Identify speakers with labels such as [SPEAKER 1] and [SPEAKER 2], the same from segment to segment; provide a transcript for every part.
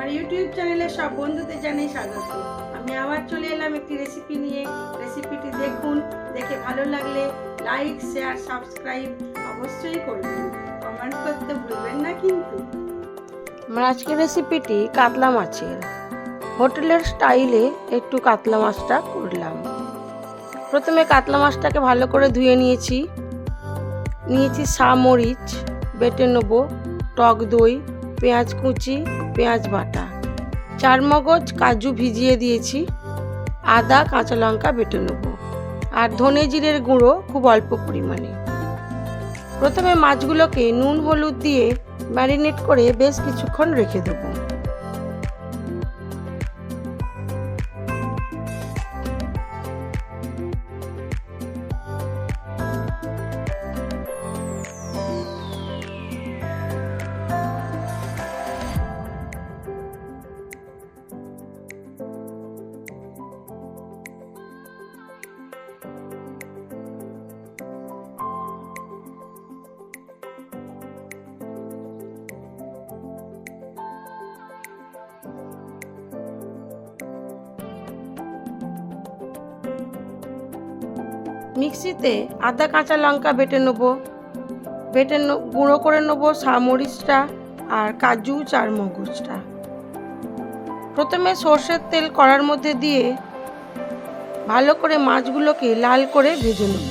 [SPEAKER 1] আমার ইউটিউব চ্যানেলে সব বন্ধুদের জানাই স্বাগত। আমি আবার চলে এলাম একটি রেসিপি নিয়ে। রেসিপিটি দেখুন, দেখে ভালো লাগলে লাইক শেয়ার সাবস্ক্রাইব অবশ্যই করবেন। কমেন্ট করতে ভুলবেন না কিন্তু। আমার আজকের রেসিপিটি কাতলা মাছের। হোটেলের স্টাইলে একটু কাতলা মাছটা করলাম। প্রথমে কাতলা মাছটাকে ভালো করে ধুয়ে নিয়েছি। নিয়েছি শা মরিচ বেটে নেব, টক দই পেঁয়াজ কুচি, পেঁয়াজ বাটা। চার মগজ কাজু ভিজিয়ে দিয়েছি। আদা, কাঁচা লঙ্কা বেটে নেব। আর ধনে জিরের গুঁড়ো খুব অল্প পরিমাণে। প্রথমে মাছগুলোকে নুন, হলুদ দিয়ে ম্যারিনেট করে বেশ কিছুক্ষণ রেখে দেবো। মিক্সিতে আদা, কাঁচা লঙ্কা বেটে নেব। বেটে গুঁড়ো করে নেব সামরিচটা আর কাজু চার মগজটা প্রথমে সর্ষের তেল কড়ার মধ্যে দিয়ে ভালো করে মাছগুলোকে লাল করে ভেজে নেব।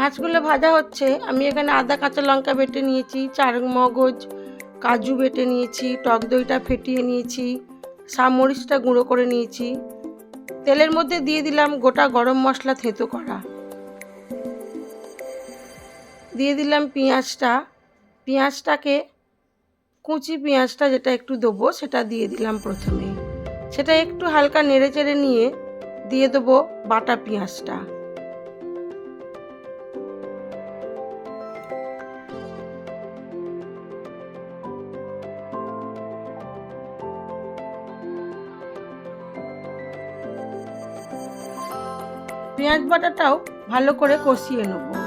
[SPEAKER 1] মাছগুলো ভাজা হচ্ছে, আমি এখানে আদা, কাঁচা লঙ্কা বেটে নিয়েছি, চার মগজ, কাজু বেটে নিয়েছি, টক দইটা ফেটিয়ে নিয়েছি সামরিচটা গুঁড়ো করে নিয়েছি। তেলের মধ্যে দিয়ে দিলাম গোটা গরম মশলা থেতো করা। দিয়ে দিলাম পেঁয়াজটা। পেঁয়াজটাকে, কুচি পেঁয়াজটা যেটা একটু দেবো, সেটা দিয়ে দিলাম প্রথমে। সেটা একটু হালকা নেড়ে চেড়ে নিয়ে দিয়ে দেবো বাটা পেঁয়াজটা। পেঁয়াজ বাটাটাও ভালো করে কষিয়ে নেব।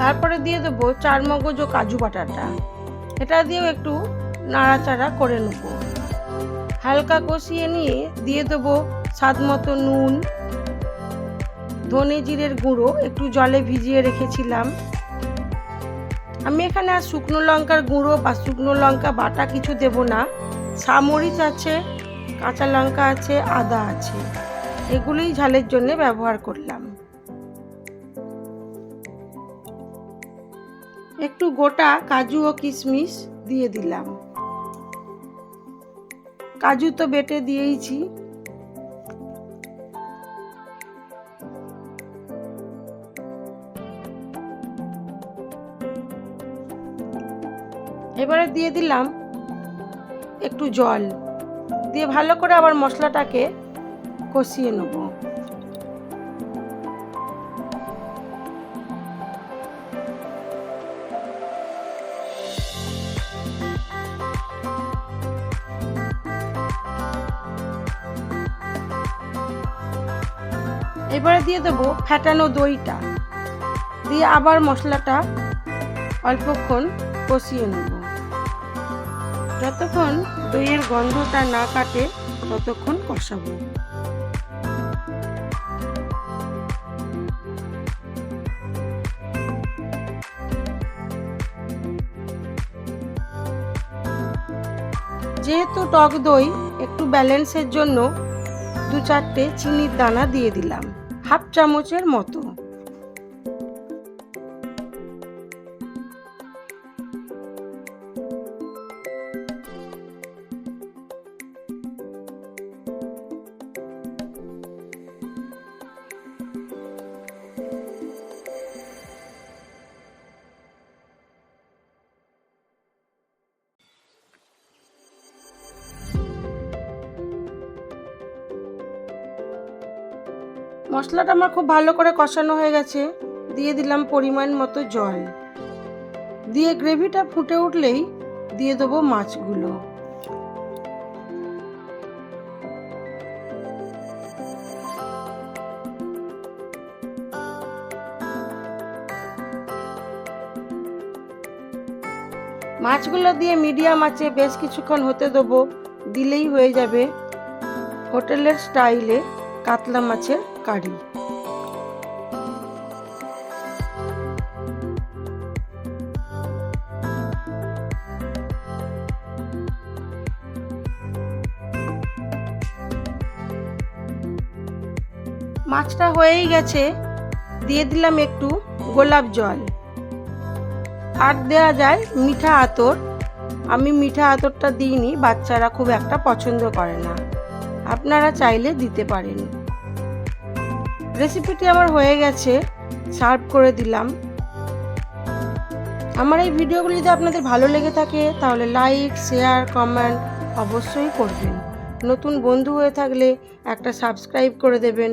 [SPEAKER 1] তারপরে দিয়ে দেবো চার মগজ ও কাজু বাটাটা। এটা দিয়েও একটু নাড়াচাড়া করে নেব। হালকা কষিয়ে নিয়ে দিয়ে দেবো স্বাদ মতো নুন, ধনে জিরের গুঁড়ো, একটু জলে ভিজিয়ে রেখেছিলাম। আমি এখানে আর শুকনো লঙ্কার গুঁড়ো বা শুকনো লঙ্কা বাটা কিছু দেব না। সামরিচ আছে, কাঁচা লঙ্কা আছে, আদা আছে। এগুলোই ঝালের জন্য ব্যবহার করলাম। একটু গোটা কাজু ও কিশমিশ দিয়ে দিলাম। কাজু তো বেটে দিয়েইছি। এবারে দিয়ে দিলাম একটু জল। দিয়ে ভালো করে আবার মশলাটাকে কষিয়ে নেব। এবারে দিয়ে দেবো ফ্যাটানো দইটা। দিয়ে আবার মশলাটা অল্পক্ষণ কষিয়ে নেব। যতক্ষণ দইয়ের গন্ধটা না কাটে, ততক্ষণ কষাবো। যেহেতু টক দই একটু ব্যালেন্সের জন্য দু চারটে চিনির দানা দিয়ে দিলাম। হাফ চামচের মতো। মশলাটা আমার খুব ভালো করে কষানো হয়ে গেছে। দিয়ে দিলাম পরিমাণ মতো জল। দিয়ে গ্রেভিটা ফুটে উঠলেই দিয়ে দেবো মাছগুলো। মাছগুলো দিয়ে মিডিয়াম আছে বেশ কিছুক্ষণ হতে দেবো। দিলেই হয়ে যাবে। হোটেলের স্টাইলে কাতলা মাছের কারি। মাছটা হয়েই গেছে, দিয়ে দিলাম একটু গোলাপ জল। আর দেওয়া যায় মিঠা আতর। আমি মিঠা আতরটা দিইনি, বাচ্চারা খুব একটা পছন্দ করে না। আপনারা চাইলে দিতে পারেন। রেসিপিটি আমার হয়ে গেছে সার্ভ করে দিলাম। আমার এই ভিডিওগুলি যদি আপনাদের ভালো লেগে থাকে, তাহলে লাইক শেয়ার কমেন্ট অবশ্যই করবেন। নতুন বন্ধু হয়ে থাকলে একটা সাবস্ক্রাইব করে দেবেন।